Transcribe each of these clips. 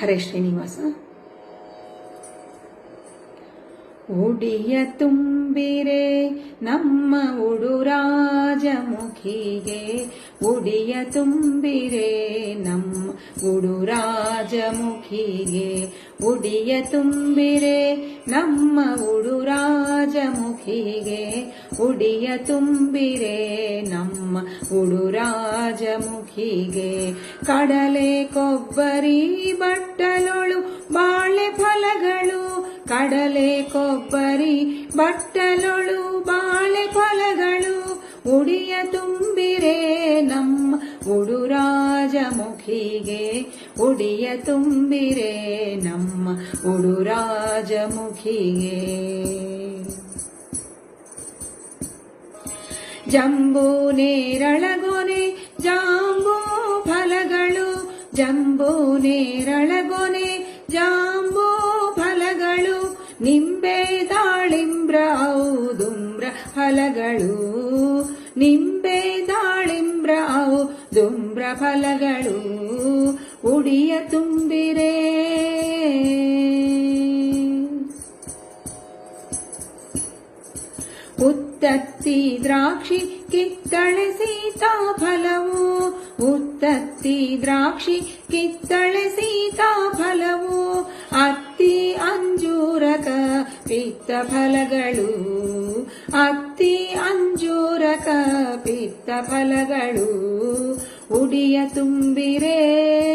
ಹರೇ ಶ್ರೀನಿವಾಸ. ಉಡಿಯ ತುಂಬಿರೆ ನಮ್ಮ ಉಡುರಾಜಮುಖಿಗೆ ಉಡಿಯ ತುಂಬಿರೆ ನಮ್ಮ ಉಡುರಾಜಮುಖಿಗೆ ಉಡಿಯ ತುಂಬಿರೆ ನಮ್ಮ ಉಡುರಾಜಮುಖಿಗೆ. ಉಡಿಯ ತುಂಬಿರೆ ನಮ್ಮ ಉಡುರಾಜಮುಖಿಗೆ. ಕಡಲೆ ಕೊಬ್ಬರಿ, ಬಟ್ಟಲೊಳು, ಬಾಳೆ ಫಲಗಳು. ಕಡಲೆ ಕೊಬ್ಬರಿ, ಬಟ್ಟಲೊಳು, ಬಾಳೆ ಫಲಗಳು. ಉಡಿಯ ತುಂಬಿರೆ ನಮ್ಮ ಉಡುರಾಜಮುಖಿಗೆ. ಉಡಿಯ ತುಂಬಿರೆ ನಮ್ಮ ಉಡುರಾಜಮುಖಿಗೆ. ಜಂಬೂ ನೇರಳಗೊನೆ, ಜಾಂಬೂ ಫಲಗಳು. ಜಂಬೂ ನೇರಳಗೊನೆ, ಜಾಂಬೂ ಫಲಗಳು. ನಿಂಬೆ ದಾಳಿಂಬ್ರ ದುಂಬ್ರ ಫಲಗಳು. ನಿಂಬೆ ದಾಳಿಂಬ್ರ ದುಂಬ್ರ ಫಲಗಳು. ಉಡಿಯ ತುಂಬಿರೆ ಉತ್ತತ್ತಿ ದ್ರಾಕ್ಷಿ ಕಿತ್ತಳೆ ಸೀತಾಫಲವು. ಉತ್ತತ್ತಿ ದ್ರಾಕ್ಷಿ ಕಿತ್ತಳೆ ಸೀತಾಫಲವು. ಅತ್ತಿ, ಅಂಜೂರಕ ಪಿತ್ತ ಫಲಗಳು ಅತ್ತಿ, ಅಂಜೂರಕ ಪಿತ್ತ ಫಲಗಳು ಉಡಿಯ ತುಂಬಿರೆ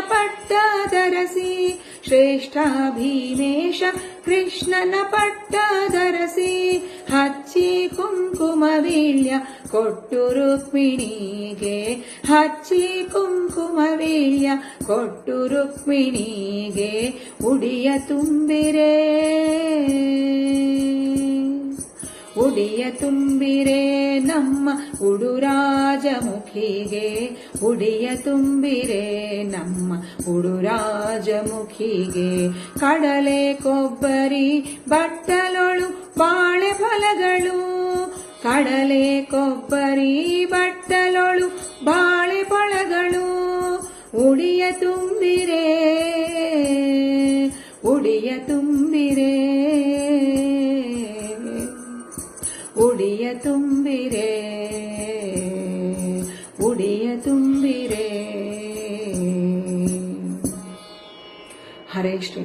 ಪಟ್ಟದರಸಿ. ಶ್ರೇಷ್ಠ ಭೀಮೇಶ ಕೃಷ್ಣನ ಪಟ್ಟದರಸಿ. ಹಚ್ಚಿ ಕುಂಕುಮ ವೀಳ್ಯ ಕೊಟ್ಟು ರುಕ್ಮಿಣಿಗೆ. ಹಚ್ಚಿ ಕುಂಕುಮ ವೀಳ್ಯ ಕೊಟ್ಟು ರುಕ್ಮಿಣಿಗೆ. ಉಡಿಯ ತುಂಬಿರೆ. ಉಡಿಯ ತುಂಬಿರೆ ನಮ್ಮ ಉಡುರಾಜಮುಖಿಗೆ ಉಡಿಯ ತುಂಬಿರೆ ನಮ್ಮ ಉಡುರಾಜಮುಖಿಗೆ ಕಡಲೆ ಕೊಬ್ಬರಿ, ಬಟ್ಟಲೊಳು ಬಾಳೆ ಫಲಗಳು ಕಡಲೆ ಕೊಬ್ಬರಿ, ಬಟ್ಟಲೊಳು ಬಾಳೆ ಫಳಗಳು ಉಡಿಯ ತುಂಬಿರೆ ಉಡಿಯ ತುಂಬ ತುಂಬಿರೆ ಉಡಿಯ ತುಂಬಿರೆ. ಹರೇ ಶ್ರೀ